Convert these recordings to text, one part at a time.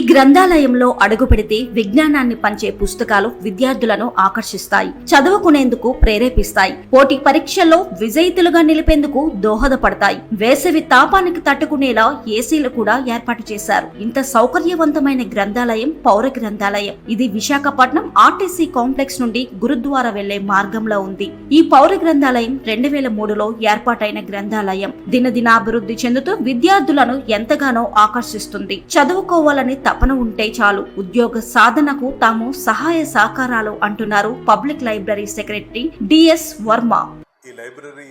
ఈ గ్రంథాలయంలో అడుగు పెడితే విజ్ఞానాన్ని పంచే పుస్తకాలు విద్యార్థులను ఆకర్షిస్తాయి చదువుకునేందుకు ప్రేరేపిస్తాయి. పోటీ పరీక్షల్లో విజయితులుగా నిలిపేందుకు దోహదపడతాయి. వేసవి తాపానికి తట్టుకునేలా ఏసీలు కూడా ఏర్పాటు చేశారు. ఇంత సౌకర్యవంతమైన గ్రంథాలయం పౌర గ్రంథాలయం. ఇది విశాఖపట్నం ఆర్టీసీ కాంప్లెక్స్ నుండి గురుద్వారా వెళ్ళే మార్గంలో ఉంది. ఈ పౌర గ్రంథాలయం రెండు వేల మూడులో ఏర్పాటైన గ్రంథాలయం. దినదినాభివృద్ధి చెందుతూ విద్యార్థులను ఎంతగానో ఆకర్షిస్తుంది. చదువుకోవాలని తపన ఉంటే చాలు. ఉద్యోగ సాధనకు తాము సహాయ సహకారాలు అంటున్నారు public library secretary DS Varma. ఈ లైబ్రరీ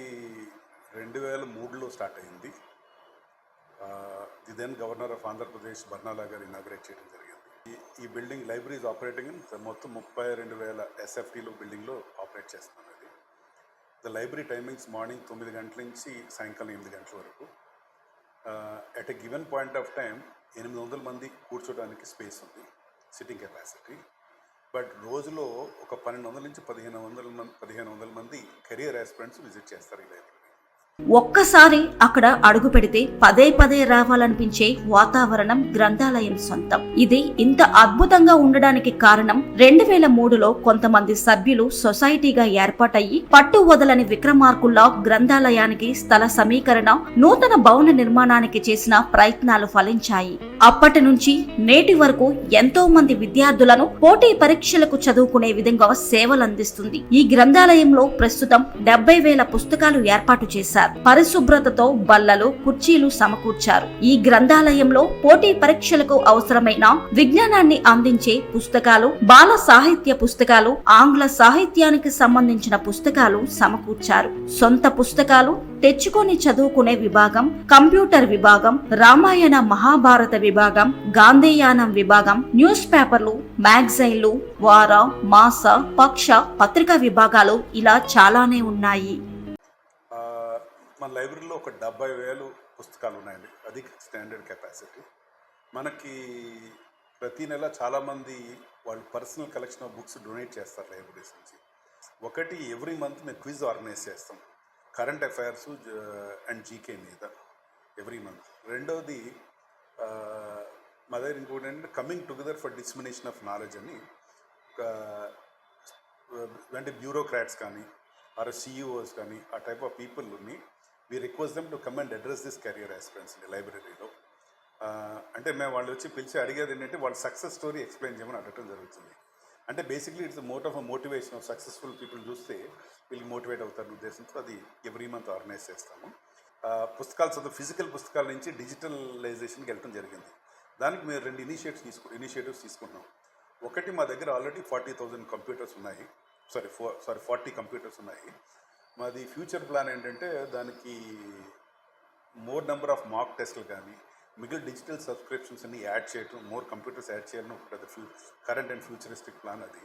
రెండు వేల మూడులో స్టార్ట్ అయింది. The then governor of Andhra Pradesh Barnala గారు ఇనాగ్రేట్ చేయడం జరిగింది. ఈ- బిల్డింగ్ లైబ్రరీస్ ఆపరేటింగ్ ఇన్ మొత్తం ముప్పై రెండు వేల ఎస్ఎఫ్టీలో బిల్డింగ్లో ఆపరేట్ చేస్తున్నాం అది ద లైబ్రరీ టైమింగ్స్ మార్నింగ్ తొమ్మిది గంటల నుంచి సాయంకాలం ఎనిమిది గంటల వరకు. At a given point of time ఎనిమిది వందల మంది కూర్చోడానికి స్పేస్ ఉంది సిట్టింగ్ కెపాసిటీ బట్ రోజులో ఒక పన్నెండు వందల నుంచి పదిహేను వందల మంది పదిహేను వందల మంది కెరియర్ ఆస్పిరెంట్స్ విజిట్ చేస్తారు ఈ లైబ్రరీ ఒక్కసారి అక్కడ అడుగు పెడితే పదే పదే రావాలనిపించే వాతావరణం గ్రంథాలయం సొంతం. ఇది ఇంత అద్భుతంగా ఉండడానికి కారణం రెండు వేల మూడులో కొంతమంది సభ్యులు సొసైటీగా ఏర్పాటయ్యి పట్టు వదలని విక్రమార్కుల్లా గ్రంథాలయానికి స్థల సమీకరణ నూతన భవన నిర్మాణానికి చేసిన ప్రయత్నాలు ఫలించాయి. అప్పటి నుంచి నేటి వరకు ఎంతో మంది విద్యార్థులను పోటీ పరీక్షలకు చదువుకునే విధంగా సేవలు అందిస్తుంది. ఈ గ్రంథాలయంలో ప్రస్తుతం డెబ్బై వేల పుస్తకాలు ఏర్పాటు చేశారు. పరిశుభ్రతతో బల్లలు కుర్చీలు సమకూర్చారు. ఈ గ్రంథాలయంలో పోటీ పరీక్షలకు అవసరమైన విజ్ఞానాన్ని అందించే పుస్తకాలు బాల సాహిత్య పుస్తకాలు ఆంగ్ల సాహిత్యానికి సంబంధించిన పుస్తకాలు సమకూర్చారు. సొంత పుస్తకాలు తెచ్చుకొని చదువుకునే విభాగం కంప్యూటర్ విభాగం రామాయణ మహాభారత విభాగం గాంధీయానం విభాగం న్యూస్ పేపర్లు మ్యాగజైన్లు వార మాస పక్ష పత్రికా విభాగాలు ఇలా చాలానే ఉన్నాయి. మన లైబ్రరీలో ఒక డెబ్బై వేలు పుస్తకాలు ఉన్నాయండి. అది స్టాండర్డ్ కెపాసిటీ. మనకి ప్రతి నెల చాలామంది వాళ్ళు personal collection of books donate చేస్తారు లైబ్రరీస్ నుంచి. ఒకటి ఎవ్రీ మంత్ మేము క్విజ్ ఆర్గనైజ్ చేస్తాం. కరెంట్ అఫైర్స్ అండ్ జీకే మీద ఎవ్రీ మంత్. రెండవది మదర్ మా దగ్గర ఇంకోటి ఏంటంటే coming together for dissemination of knowledge అని ఒక అంటే బ్యూరోక్రాట్స్ కానీ ఆర్ సిఇఓస్ కానీ ఆ టైప్ ఆఫ్ పీపుల్ని we request them to come and address this career aspirants అండి లైబ్రరీలో. అంటే మేము వాళ్ళు వచ్చి పిలిచి అడిగేది ఏంటంటే వాళ్ళ సక్సెస్ స్టోరీ ఎక్స్ప్లెయిన్ చేయమని అడగటం జరుగుతుంది. అంటే basically it's mode of motivation of successful people చూస్తే వీళ్ళు మోటివేట్ అవుతారు ఉద్దేశంతో అది ఎవ్రీ మంత్ ఆర్గనైజ్ చేస్తాము. పుస్తకాలు చదువు ఫిజికల్ పుస్తకాల నుంచి డిజిటలైజేషన్కి వెళ్ళడం జరిగింది. దానికి మేము రెండు ఇనిషియేటివ్స్ తీసుకు ఇనిషియేటివ్స్ తీసుకున్నాం ఒకటి మా దగ్గర ఆల్రెడీ ఫార్టీ థౌజండ్ కంప్యూటర్స్ ఉన్నాయి. సారీ ఫో సారీ ఫార్టీ కంప్యూటర్స్ ఉన్నాయి. మాది ఫ్యూచర్ ప్లాన్ ఏంటంటే దానికి మోర్ నెంబర్ ఆఫ్ మాక్ టెస్ట్లు కానీ మిగిలిన డిజిటల్ సబ్స్క్రిప్షన్స్ అన్ని యాడ్ చేయటం మోర్ కంప్యూటర్స్ యాడ్ చేయాలని ఒక పెద్ద few current and futuristic plan అది.